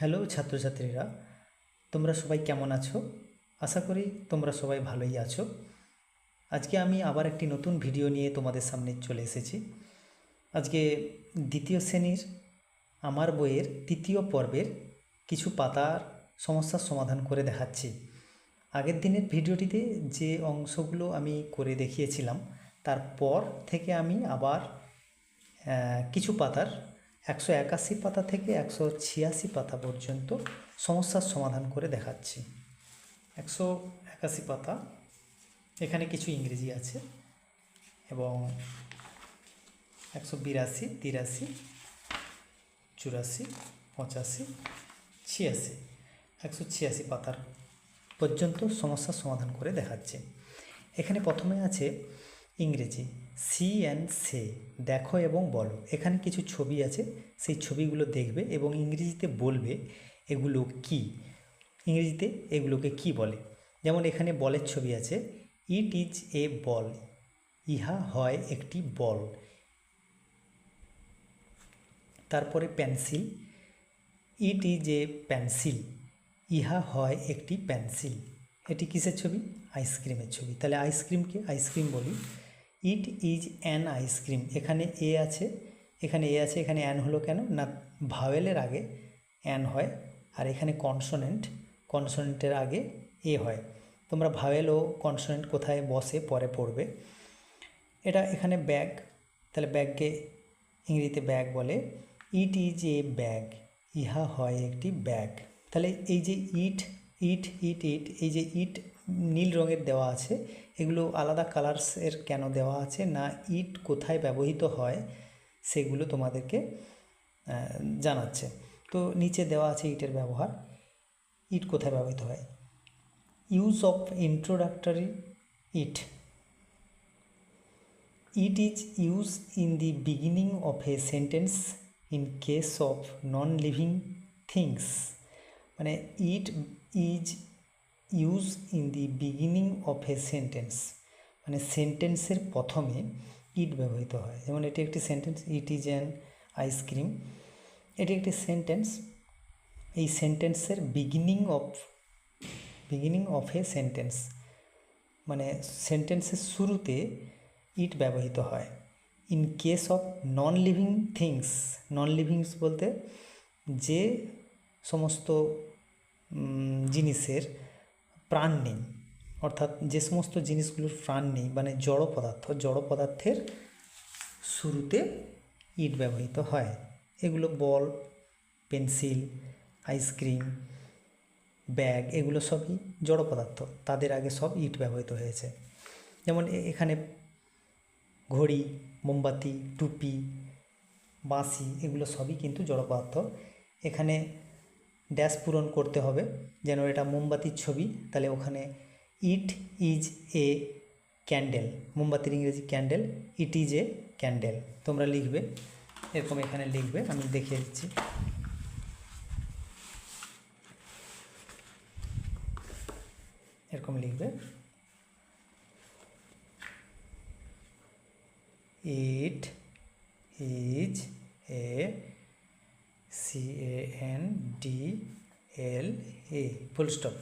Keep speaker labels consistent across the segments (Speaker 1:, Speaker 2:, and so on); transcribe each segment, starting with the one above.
Speaker 1: Hello ছাত্রছাত্রীরা তোমরা সবাই কেমন আছো আশা করি তোমরা সবাই ভালোই আছো আজকে আমি আবার একটি নতুন ভিডিও নিয়ে তোমাদের সামনে চলে এসেছি আজকে দ্বিতীয় শ্রেণীর আমার বইয়ের তৃতীয় পর্বের কিছু পাতার সমস্যার সমাধান করে দেখাচ্ছি আগের দিনের ভিডিওটিতে যে অংশগুলো আমি করে দেখিয়েছিলাম তারপর থেকে আমি আবার কিছু পাতার একশো একাশি পাতা থেকে একশো ছিয়াশি পাতা পর্যন্ত সমস্যার সমাধান করে দেখাচ্ছি একশো একাশি পাতা এখানে কিছু ইংরেজি আছে এবং একশো বিরাশি তিরাশি চুরাশি পঁচাশি ছিয়াশি একশো ছিয়াশি পাতার পর্যন্ত সমস্যার সমাধান করে দেখাচ্ছে এখানে প্রথমে আছে ইংরেজি সি অ্যান্ড সে দেখো এবং বলো এখানে কিছু ছবি আছে সেই ছবিগুলো দেখবে এবং ইংরেজিতে বলবে এগুলো কি ইংরেজিতে এগুলোকে কি বলে যেমন এখানে বলের ছবি আছে ইট ইজ এ বল ইহা হয় একটি বল তারপরে pencil it is a pencil ইহা হয় একটি পেন্সিল এটি কিসের ছবি আইসক্রিমের ছবি তাহলে আইসক্রিমকে আইসক্রিম বলি ইট ইজ অ্যান আইসক্রিম এখানে এ আছে এখানে এ আছে এখানে অ্যান হলো কেন না ভাওয়েলের আগে অ্যান হয় আর এখানে কনসোনেন্ট কনসোনেন্টের আগে এ হয় তোমরা ভাওয়েল ও কনসোনেন্ট কোথায় বসে পরে পড়বে এটা এখানে ব্যাগ তাহলে ব্যাগকে ইংরেজিতে ব্যাগ বলে ইট ইজ এ ব্যাগ ইহা হয় একটি ব্যাগ তাহলে এই যে ইট ইট ইট ইট এই যে ইট নীল রঙের দেওয়া আছে এগুলো আলাদা কালার্সের কেন দেওয়া আছে না ইট কোথায় ব্যবহৃত হয় সেগুলো তোমাদেরকে জানাচ্ছে তো নিচে দেওয়া আছে ইটের ব্যবহার ইট কোথায় ব্যবহৃত হয় use of introductory it it is use in the beginning of a sentence in case of non living things মানে it is use in the beginning of a sentence মানে সেন্টেন্সের প্রথমে ইট ব্যবহৃত হয় যেমন এটি একটি sentence it is an ice cream এটি একটি সেন্টেন্স এই সেন্টেন্সের beginning of beginning of a sentence মানে সেন্টেন্সের শুরুতে ইট ব্যবহৃত হয় in case of non living things non livings বলতে যে সমস্ত জিনিসের প্রাণ নেই অর্থাৎ যে সমস্ত জিনিসগুলোর প্রাণ নেই মানে জড় পদার্থ জড় পদার্থের শুরুতে ইট ব্যবহৃত হয় এগুলো বল পেন্সিল আইসক্রিম ব্যাগ এগুলো সবই জড় পদার্থ তাদের আগে সব ইট ব্যবহৃত হয়েছে যেমন এখানে ঘড়ি মোমবাতি টুপি বাঁশি এগুলো সবই কিন্তু জড় পদার্থ এখানে ড্যাশ পূরণ করতে হবে যেন এটা মোমবাতির ছবি তাহলে ওখানে ইট ইজ এ ক্যান্ডেল মোমবাতির ইংরেজি candle it is a candle তোমরা লিখবে এরকম এখানে লিখবে আমি দেখিয়ে দিচ্ছি এরকম লিখবে it is a C A N D L E full stop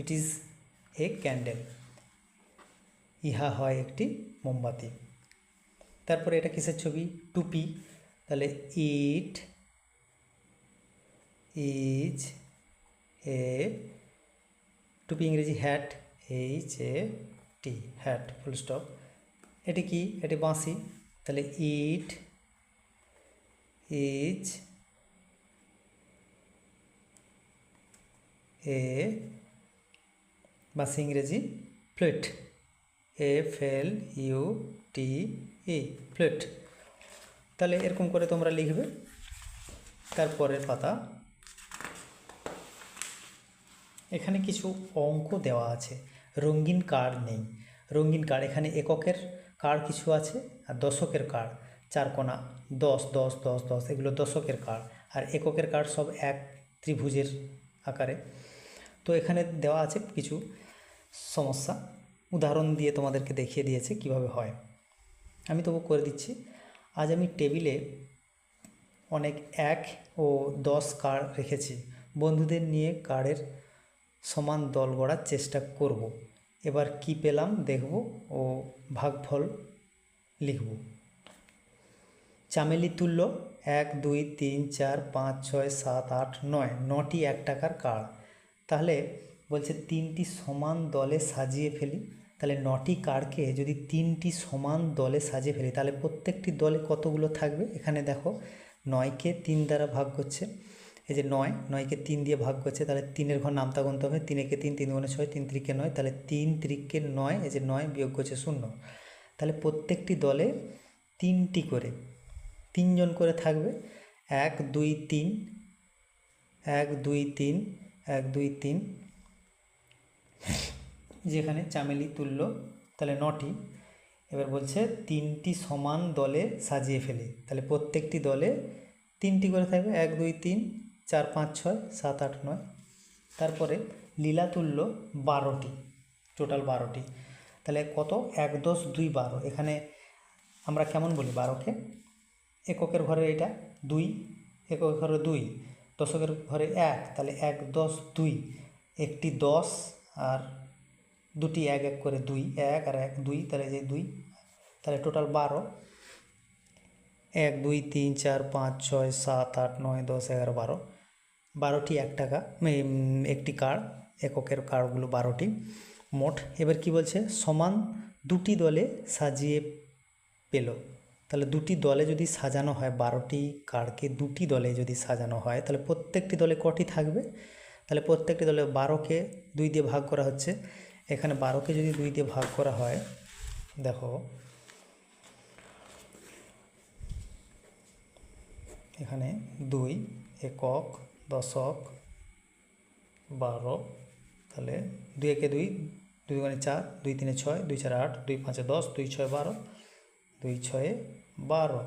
Speaker 1: it is a candle ইহা হয় একটি মোমবাতি তারপরে এটা কিসের ছবি টুপি তাহলে ইট ইজ এ টুপি ইংরেজি hat H A T hat full stop এটি কি এটি বাঁশি তাহলে ইট ইজ এ বা ইংরেজি plate F L U T E plate তাহলে এরকম করে তোমরা লিখবে তারপরের পাতা এখানে কিছু অঙ্ক দেওয়া আছে রঙিন কার্ড নেই রঙিন কার্ড এখানে এককের কার্ড কিছু আছে আর দশকের কার্ড চার কোনা দশ দশ দশ দশ এগুলো দশকের কার্ড আর এককের কার্ড সব এক ত্রিভুজের আকারে তো এখানে দেওয়া আছে কিছু সমস্যা উদাহরণ দিয়ে তোমাদেরকে দেখিয়ে দিয়েছে কিভাবে হয় আমি তবু করে দিচ্ছি আজ আমি টেবিলে অনেক এক ও দশ কার্ড রেখেছি বন্ধুদের নিয়ে কার্ডের সমান দল গড়ার চেষ্টা করব। এবার কি পেলাম দেখব ও ভাগফল লিখব চামেলি তুল্য এক দুই তিন চার পাঁচ ছয় সাত আট নয় নটি এক টাকার কার্ড তাহলে বলছে তিনটি সমান দলে সাজিয়ে ফেলি তাহলে নটি কারকে যদি তিনটি সমান দলে সাজিয়ে ফেলি তাহলে প্রত্যেকটি দলে কতগুলো থাকবে এখানে দেখো নয়কে তিন দ্বারা ভাগ করছে এই যে নয় নয়কে তিন দিয়ে ভাগ করছে তাহলে তিনের ঘর নামতা গুনতে হবে তিনেকে তিন তিন গুণে ছয় তিন ত্রিকে নয় তাহলে তিন ত্রিককে নয় এই যে নয় বিয়োগ করছে শূন্য তাহলে প্রত্যেকটি দলে তিনটি করে তিনজন করে থাকবে এক দুই তিন এক দুই তিন এক দুই তিন যেখানে চামেলি তুলল তাহলে নটি এবার বলছে তিনটি সমান দলে সাজিয়ে ফেলে তাহলে প্রত্যেকটি দলে তিনটি করে থাকবে এক দুই তিন চার পাঁচ ছয় সাত আট নয় তারপরে লীলা তুলল বারোটি টোটাল বারোটি তাহলে কত এক দশ দুই বারো এখানে আমরা কেমন বলি বারোকে এককের ঘরে এটা দুই এককের ঘরে দুই দশকের ঘরে এক তাহলে এক দশ দুই একটি দশ আর দুটি এক এক করে দুই এক আর এক দুই তাহলে যে দুই তাহলে টোটাল বারো এক দুই তিন চার পাঁচ ছয় সাত আট নয় দশ এগারো বারো বারোটি এক টাকা একটি কার্ড এককের কার্ডগুলো বারোটি মোট এবার কি বলছে সমান দুটি দলে সাজিয়ে পেল তাহলে দুটি দলে যদি সাজানো হয় বারোটি কার্ডকে দুটি দলে যদি সাজানো হয় তাহলে প্রত্যেকটি দলে কটি থাকবে তাহলে প্রত্যেকটি দলে বারোকে দুই দিয়ে ভাগ করা হচ্ছে এখানে বারোকে যদি দুই দিয়ে ভাগ করা হয় দেখো এখানে দুই একক দশক বারো তাহলে দুই একে দুই দুই মানে চার দুই তিনে ছয় দুই চার আট দুই পাঁচে দশ দুই ছয় বারো দুই ছয়ে বারো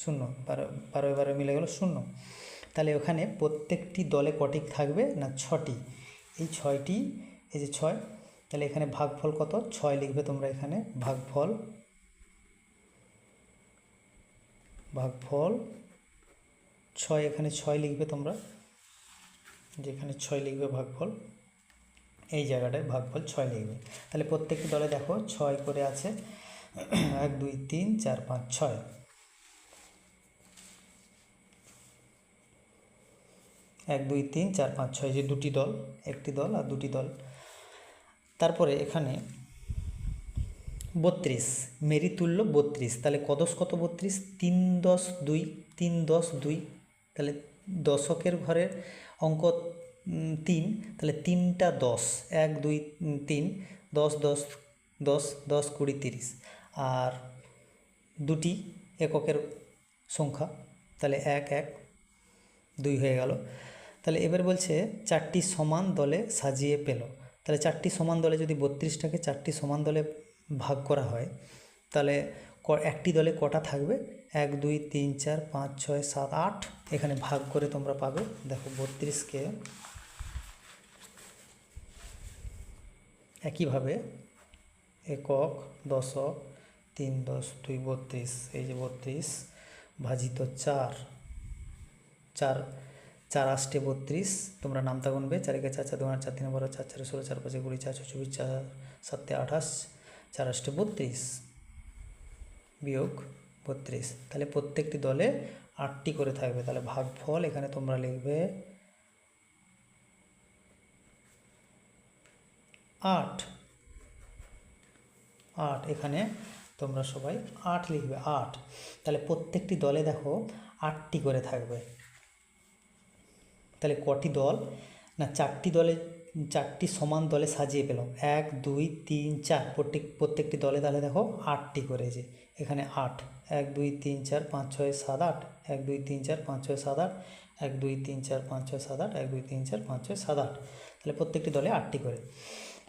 Speaker 1: শূন্য বারো বারো বারো মিলে গেল শূন্য তাহলে ওখানে প্রত্যেকটি দলে কটি থাকবে না ছটি এই ছয়টি এই যে ছয় তাহলে এখানে ভাগফল কত ছয় লিখবে তোমরা এখানে ভাগফল ভাগফল ছয় এখানে ছয় লিখবে তোমরা যেখানে ছয় লিখবে ভাগফল এই জায়গাটায় ভাগফল ছয় লিখবে তাহলে প্রত্যেকটি দলে দেখো ছয় করে আছে এক দুই তিন চার পাঁচ ছয় এক দুই তিন চার পাঁচ ছয় যে দুটি দল একটি দল আর দুটি দল তারপরে এখানে বত্রিশ মেরি তুল্য বত্রিশ তাহলে কদশ কত বত্রিশ তিন দশ দুই তিন দশ দুই তাহলে দশকের ঘরের অঙ্ক তিন তাহলে তিনটা দশ এক দুই তিন দশ দশ দশ দশ কুড়ি তিরিশ আর দুটি এককের সংখ্যা তাহলে এক এক দুই হয়ে গেল তাহলে এবার বলছে চারটি সমান দলে সাজিয়ে পেল তাহলে চারটি সমান দলে যদি বত্রিশটাকে চারটি সমান দলে ভাগ করা হয় তাহলে একটি দলে কটা থাকবে এক দুই তিন চার পাঁচ ছয় সাত আট এখানে ভাগ করে তোমরা পাবে দেখো বত্রিশকে একইভাবে একক দশক তিন দশ দুই বত্রিশ এই যে বত্রিশ ভাজিত চার চার চার আষ্টে বত্রিশ তোমরা নামতা গুনবে চারিকে চার চার দোকান চার তিন বারো চার চারে ষোলো চার পাঁচে কুড়ি চার চব্বিশ চার সাতে আঠাশ চার আষ্টে বত্রিশ বিয়োগ বত্রিশ তাহলে প্রত্যেকটি দলে আটটি করে থাকবে তাহলে ভাগফল এখানে তোমরা লিখবে আট আট এখানে তোমরা সবাই আট লিখবে আট তাহলে প্রত্যেকটি দলে দেখো আটটি করে থাকবে তাহলে কটি দল না চারটি দলে চারটি সমান দলে সাজিয়ে পেলাম এক দুই তিন চার প্রত্যেক প্রত্যেকটি দলে তাহলে দেখো আটটি করেছে এখানে আট এক দুই তিন চার পাঁচ ছয় সাত আট এক দুই তিন চার পাঁচ ছয় সাত আট এক দুই তিন চার পাঁচ ছয় সাত আট এক দুই তিন চার পাঁচ ছয় সাত আট তাহলে প্রত্যেকটি দলে আটটি করে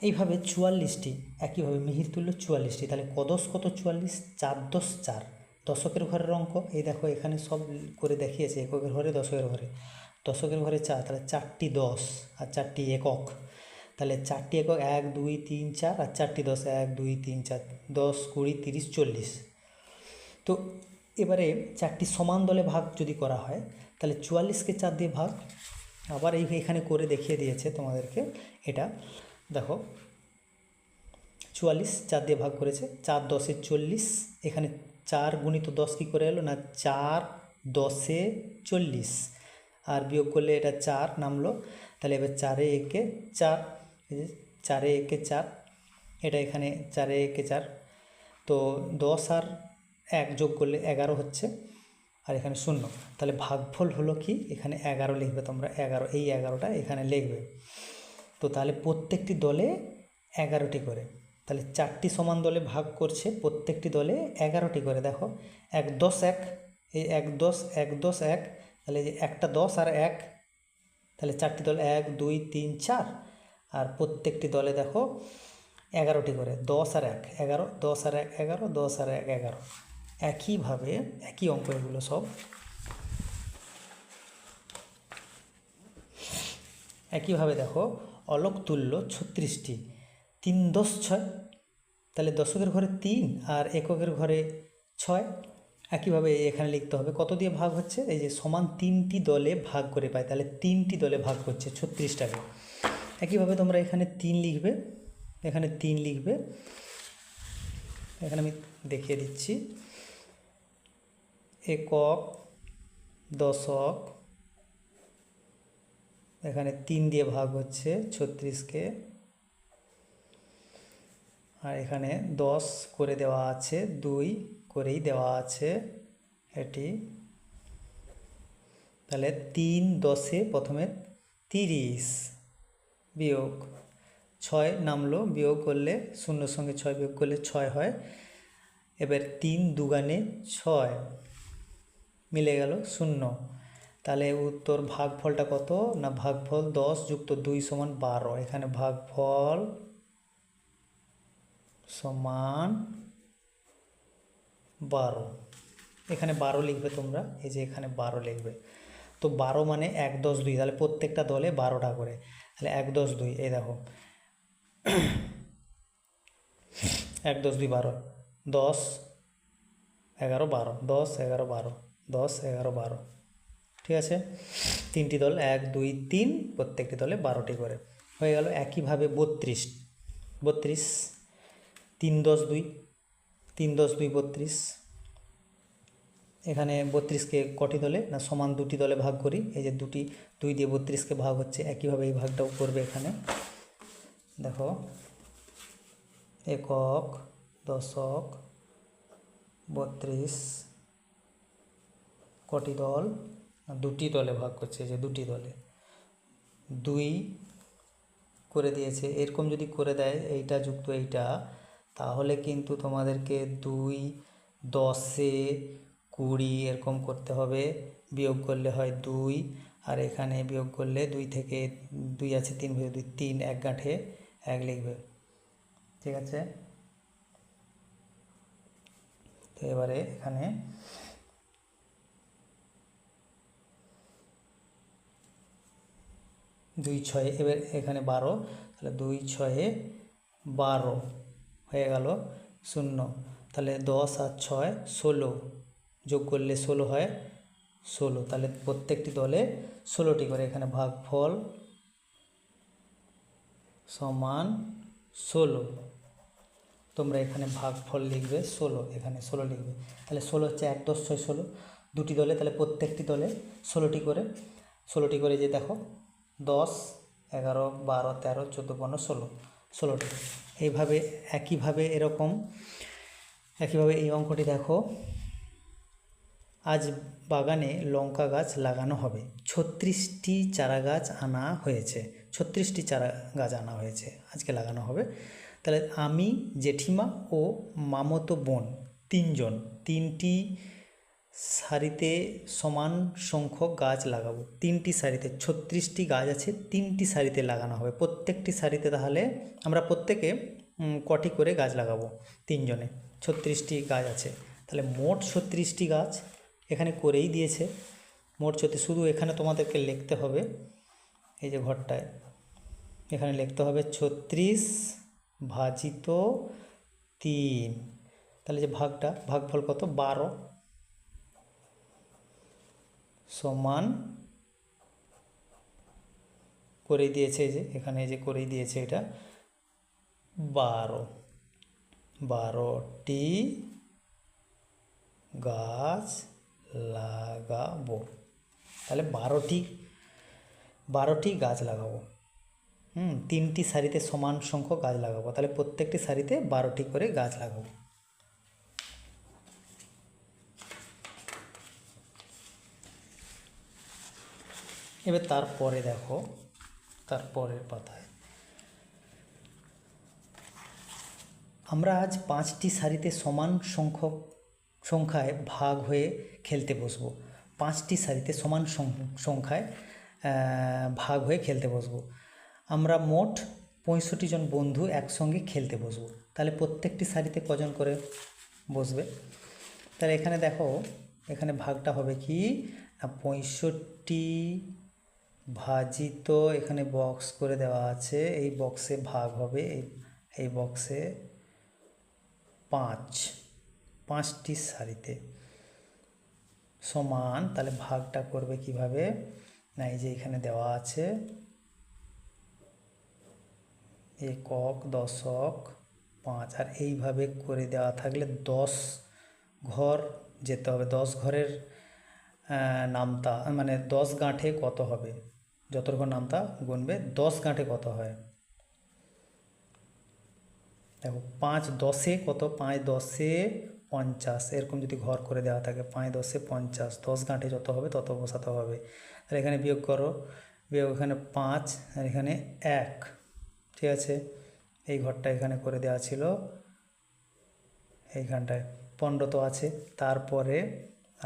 Speaker 1: এইভাবে চুয়াল্লিশটি একইভাবে মিহির তুল্য চুয়াল্লিশটি তাহলে কদশ কত চুয়াল্লিশ চার দশ চার দশকের ঘরের অঙ্ক এই দেখো এখানে সব করে দেখিয়েছে এককের ঘরে দশকের ঘরে দশকের ঘরে চার তাহলে চারটি দশ আর চারটি একক তাহলে চারটি একক এক দুই তিন চার আর চারটি দশ এক দুই তিন চার দশ কুড়ি তিরিশ চল্লিশ তো এবারে চারটি সমান দলে ভাগ যদি করা হয় তাহলে চুয়াল্লিশকে চার দিয়ে ভাগ আবার এই এখানে করে দেখিয়ে দিয়েছে তোমাদেরকে এটা দেখো চুয়াল্লিশ চার দিয়ে ভাগ করেছে চার দশে চল্লিশ এখানে চার গুণিত দশ কী করে এলো না চার দশে চল্লিশ আর বিয়োগ করলে এটা চার নামলো তাহলে এবার চারে একে চার চারে একে চার এটা এখানে চারে একে চার তো দশ আর এক যোগ করলে এগারো হচ্ছে আর এখানে শূন্য তাহলে ভাগফল হলো কি এখানে এগারো লিখবে তোমরা এগারো এই এগারোটা এখানে লিখবে তো তাহলে প্রত্যেকটি দলে এগারোটি করে তাহলে চারটি সমান দলে ভাগ করছে প্রত্যেকটি দলে এগারোটি করে দেখো এক দশ এক এই এক দশ এক দশ এক তাহলে যে একটা দশ আর এক তাহলে চারটি দল এক দুই তিন চার আর প্রত্যেকটি দলে দেখো এগারোটি করে দশ আর এক এগারো দশ আর এক এগারো দশ আর এক এগারো একইভাবে একই অঙ্ক এগুলো সব একইভাবে দেখো অলকতুল্য ছত্রিশটি তিন দশ ছয় তাহলে দশকের ঘরে তিন আর এককের ঘরে ছয় একইভাবে এখানে লিখতে হবে কত দিয়ে ভাগ হচ্ছে এই যে সমান তিনটি দলে ভাগ করে পায় তাহলে তিনটি দলে ভাগ হচ্ছে ছত্রিশটাকে একইভাবে তোমরা এখানে তিন লিখবে এখানে তিন লিখবে এখানে আমি দেখিয়ে দিচ্ছি একক দশক এখানে তিন দিয়ে ভাগ হচ্ছে ছত্রিশকে আর এখানে দশ করে দেওয়া আছে দুই করেই দেওয়া আছে এটি তাহলে তিন দশে প্রথমে তিরিশ বিয়োগ ছয় নামলো বিয়োগ করলে শূন্যর সঙ্গে ছয় বিয়োগ করলে ছয় হয় এবার তিন দুগানে ছয় মিলে গেল শূন্য তাহলে উত্তর ভাগফলটা কত না ভাগফল দশ যুক্ত দুই সমান বারো এখানে ভাগফল সমান বারো এখানে বারো লিখবে তোমরা এই যে এখানে বারো লিখবে তো বারো মানে এক দশ দুই তাহলে প্রত্যেকটা দলে বারোটা করে তাহলে এক দশ দুই এই দেখো এক দশ দুই বারো দশ এগারো বারো দশ এগারো বারো দশ এগারো বারো ঠিক আছে তিনটি দল এক দুই তিন প্রত্যেকটি দলে বারোটি করে হয়ে গেল একইভাবে বত্রিশ বত্রিশ তিন দশ দুই তিন দশ দুই বত্রিশ এখানে বত্রিশকে কটি দলে না সমান দুটি দলে ভাগ করি এই যে দুটি দুই দিয়ে বত্রিশকে ভাগ হচ্ছে একইভাবে এই ভাগটাও করবে এখানে দেখো একক দশক বত্রিশ কটি দল দুটি দলে ভাগ করছে যে দুটি দলে দুই করে দিয়েছে এরকম যদি করে দেয় এইটা যুক্ত এইটা তাহলে কিন্তু তোমাদেরকে দুই দশে কুড়ি এরকম করতে হবে বিয়োগ করলে হয় দুই আর এখানে বিয়োগ করলে দুই থেকে দুই আছে তিন ভেবে দুই তিন এক গাঁঠে এক লিখবে ঠিক আছে তো এবারে এখানে দুই ছয়ে এবার এখানে বারো তাহলে দুই ছয়ে বারো হয়ে গেল শূন্য তাহলে দশ আর ছয় ষোলো যোগ করলে ষোলো হয় ষোলো তাহলে প্রত্যেকটি দলে ষোলোটি করে এখানে ভাগফল সমান ষোলো তোমরা এখানে ভাগফল লিখবে ষোলো এখানে ষোলো লিখবে তাহলে ষোলো হচ্ছে এক দশ ছয় ষোলো দুটি দলে তাহলে প্রত্যেকটি দলে ষোলোটি করে ষোলোটি করে যে দেখো দশ এগারো বারো তেরো চোদ্দো পনেরো ষোলো ষোলোটি এইভাবে একইভাবে এরকম একইভাবে এই অঙ্কটি দেখো আজ বাগানে লঙ্কা গাছ লাগানো হবে ছত্রিশটি চারা গাছ আনা হয়েছে ছত্রিশটি চারা গাছ আনা হয়েছে আজকে লাগানো হবে তাহলে আমি জেঠিমা ও মামতো বোন তিনজন তিনটি সারিতে সমান সংখ্যক গাছ লাগাবো তিনটি সারিতে ছত্রিশটি গাছ আছে তিনটি সারিতে লাগানো হবে প্রত্যেকটি সারিতে তাহলে আমরা প্রত্যেকে কটি করে গাছ লাগাবো তিনজনে ছত্রিশটি গাছ আছে তাহলে মোট ছত্রিশটি গাছ এখানে করেই দিয়েছে মোট ছত্রিশ শুধু এখানে তোমাদেরকে লিখতে হবে এই যে ঘরটায় এখানে লিখতে হবে ছত্রিশ ভাজিত তিন তাহলে যে ভাগটা ভাগফল কত বারো সমান করে দিয়েছে যে এখানে যে করে দিয়েছে এটা বারো বারোটি গাছ লাগাবো তাহলে বারোটি বারোটি গাছ লাগাবো হুম তিনটি সারিতে সমান সংখ্যক গাছ লাগাবো তাহলে প্রত্যেকটি সারিতে বারোটি করে গাছ লাগাবো এবার তারপরে দেখো তারপরের পাতায় আমরা আজ পাঁচটি সারিতে সমান সংখ্যক সংখ্যায় ভাগ হয়ে খেলতে বসবো পাঁচটি সারিতে সমান সংখ্যায় ভাগ হয়ে খেলতে বসবো আমরা মোট পঁয়ষট্টি জন বন্ধু একসঙ্গে খেলতে বসবো তাহলে প্রত্যেকটি সারিতে কজন করে বসবে তাহলে এখানে দেখো এখানে ভাগটা হবে কি না পঁয়ষট্টি ভাজিত এখানে বক্স করে দেওয়া আছে এই বক্সে ভাগ হবে এই এই বক্সে পাঁচ পাঁচটি শাড়িতে সমান তাহলে ভাগটা করবে কিভাবে না এই যে এখানে দেওয়া আছে একক দশক পাঁচ আর এইভাবে করে দেওয়া থাকলে দশ ঘর যেতে হবে দশ ঘরের নামতা মানে দশ গাঁঠে কত হবে যতক্ষণ নামতা গুনবে দশ গাঁটে কত হয় দেখো পাঁচ দশে কত পাঁচ দশে পঞ্চাশ এরকম যদি ঘর করে দেওয়া থাকে পাঁচ দশে পঞ্চাশ দশ গাঁটে যত হবে তত বসাতে হবে আর এখানে বিয়োগ করো বিয়োগ এখানে পাঁচ আর এখানে এক ঠিক আছে এই ঘরটা এখানে করে দেওয়া ছিল এইখানটায় পনেরো তো আছে তারপরে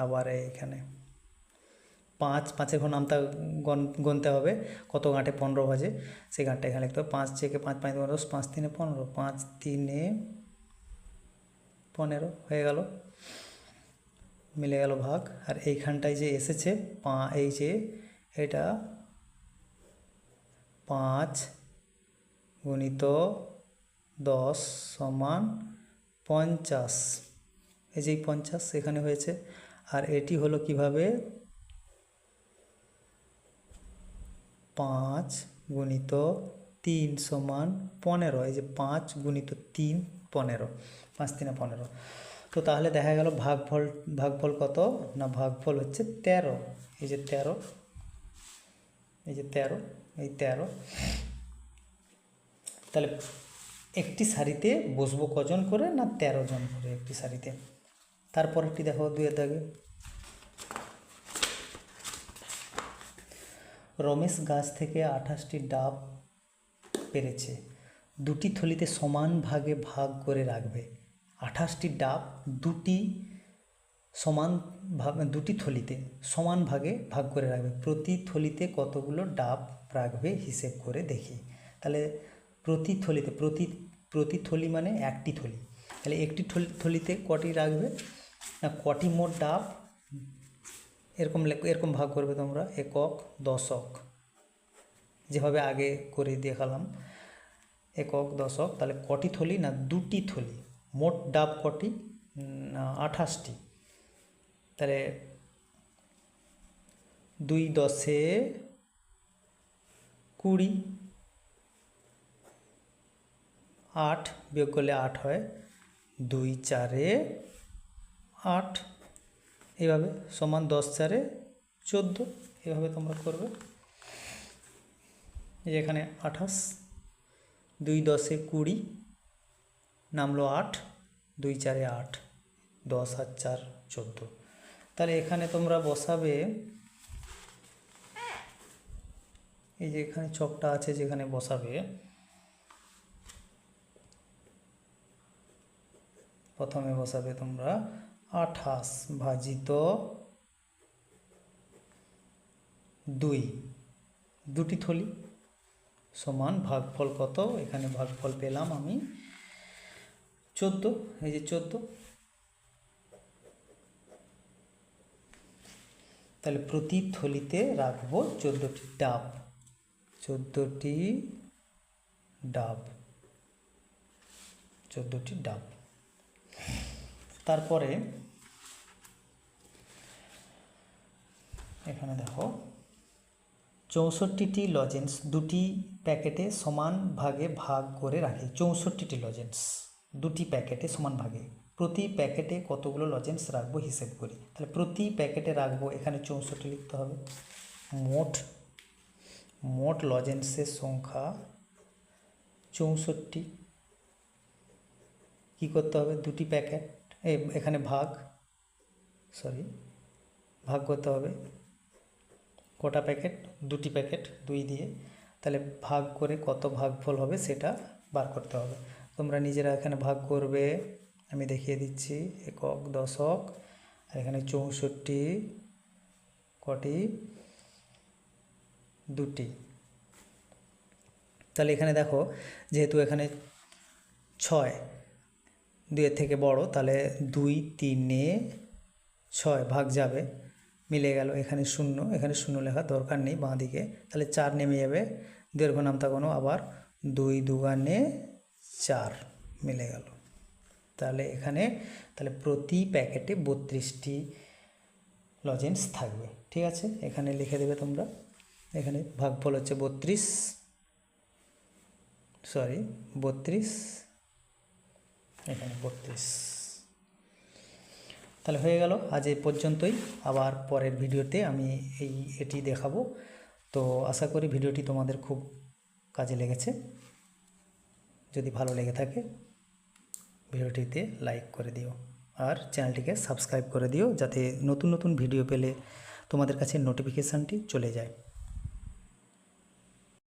Speaker 1: আবার এইখানে পাঁচ পাঁচে ঘর নামতা গণ গুনতে হবে কত গাঁটে পনেরো বাজে সেই গাঁটটা এখানে লিখতে হবে পাঁচ থেকে পাঁচ পাঁচ দশ পাঁচ তিনে পনেরো পাঁচ তিনে পনেরো হয়ে গেল মিলে গেল ভাগ আর এইখানটায় যে এসেছে পা এই যে এটা পাঁচ গুণিত দশ সমান পঞ্চাশ এই যে পঞ্চাশ এখানে হয়েছে আর এটি হলো কিভাবে পাঁচ গুণিত তিন সমান পনেরো এই যে পাঁচ গুণিত তিন পনেরো পাঁচ তিনে পনেরো তো তাহলে দেখা গেল ভাগফল ভাগফল কত না ভাগফল হচ্ছে তেরো এই যে তেরো এই যে তেরো এই তেরো তাহলে একটি শাড়িতে বসবো কজন করে না তেরো জন করে একটি সারিতে তারপরেরটি দেখো দুয়ের দাগে রমেশ গাছ থেকে আঠাশটি ডাব পেরেছে দুটি থলিতে সমান ভাগে ভাগ করে রাখবে আঠাশটি ডাব দুটি সমান দুটি থলিতে সমান ভাগে ভাগ করে রাখবে প্রতি থলিতে কতগুলো ডাব রাখবে হিসেব করে দেখি তাহলে প্রতি থলিতে প্রতি প্রতি থলি মানে একটি থলি তাহলে একটি থলিতে কটি রাখবে না কটি মোট ডাব এরকম এরকম ভাগ করবে তোমরা একক দশক যেভাবে আগে করে দেখালাম একক দশক তাহলে কটি থলি না দুটি থলি মোট ডাব কটি না আঠাশটি তাহলে দুই দশে কুড়ি আট বিয়োগ করলে আট হয় দুই চারে আট এইভাবে সমান দশ চারে চোদ্দো এভাবে তোমরা করবে এখানে আঠাশ দুই দশে কুড়ি নামলো আট দুই চারে আট দশ আর চার চোদ্দো তাহলে এখানে তোমরা বসাবে এই যে এখানে চকটা আছে যেখানে বসাবে প্রথমে বসাবে তোমরা আঠাশ ভাজিত দুই দুটি থলি সমান ভাগফল কত এখানে ভাগফল পেলাম আমি চোদ্দ এই যে চোদ্দ তাহলে প্রতি থলিতে রাখবো চোদ্দোটি ডাব চোদ্দোটি ডাব চোদ্দোটি ডাব তারপরে এখানে দেখো চৌষট্টিটি লজেন্স দুটি প্যাকেটে সমান ভাগে ভাগ করে রাখে চৌষট্টিটি লজেন্স দুটি প্যাকেটে সমান ভাগে প্রতি প্যাকেটে কতগুলো লজেন্স রাখবো হিসেব করি তাহলে প্রতি প্যাকেটে রাখবো এখানে চৌষট্টি লিখতে হবে মোট মোট লজেন্সের সংখ্যা চৌষট্টি কী করতে হবে দুটি প্যাকেট এখানে ভাগ সরি ভাগ করতে হবে কটা প্যাকেট দুটি প্যাকেট দুই দিয়ে তাহলে ভাগ করে কত ভাগ ফল হবে সেটা বার করতে হবে তোমরা নিজেরা এখানে ভাগ করবে আমি দেখিয়ে দিচ্ছি একক দশক আর এখানে চৌষট্টি কটি দুটি তাহলে এখানে দেখো যেহেতু এখানে ছয় দুইয়ের থেকে বড় তাহলে দুই তিনে ছয় ভাগ যাবে মিলে গেল এখানে শূন্য এখানে শূন্য লেখা দরকার নেই বাঁ দিকে তাহলে চার নেমে যাবে দীর্ঘ নাম কোনো আবার দুই দুগানে চার মিলে গেল তাহলে এখানে তাহলে প্রতি প্যাকেটে বত্রিশটি লজেন্স থাকবে ঠিক আছে এখানে লিখে দেবে তোমরা এখানে ভাগফল হচ্ছে বত্রিশ সরি বত্রিশ এখানে বত্রিশ তাহলে হয়ে গেল আজ এই পর্যন্তই আবার পরের ভিডিওতে আমি এই এটি দেখাবো তো আশা করি ভিডিওটি তোমাদের খুব কাজে লেগেছে যদি ভালো লেগে থাকে ভিডিওটিতে লাইক করে দিও আর চ্যানেলটিকে সাবস্ক্রাইব করে দিও যাতে নতুন নতুন ভিডিও পেলে তোমাদের কাছে নোটিফিকেশানটি চলে যায়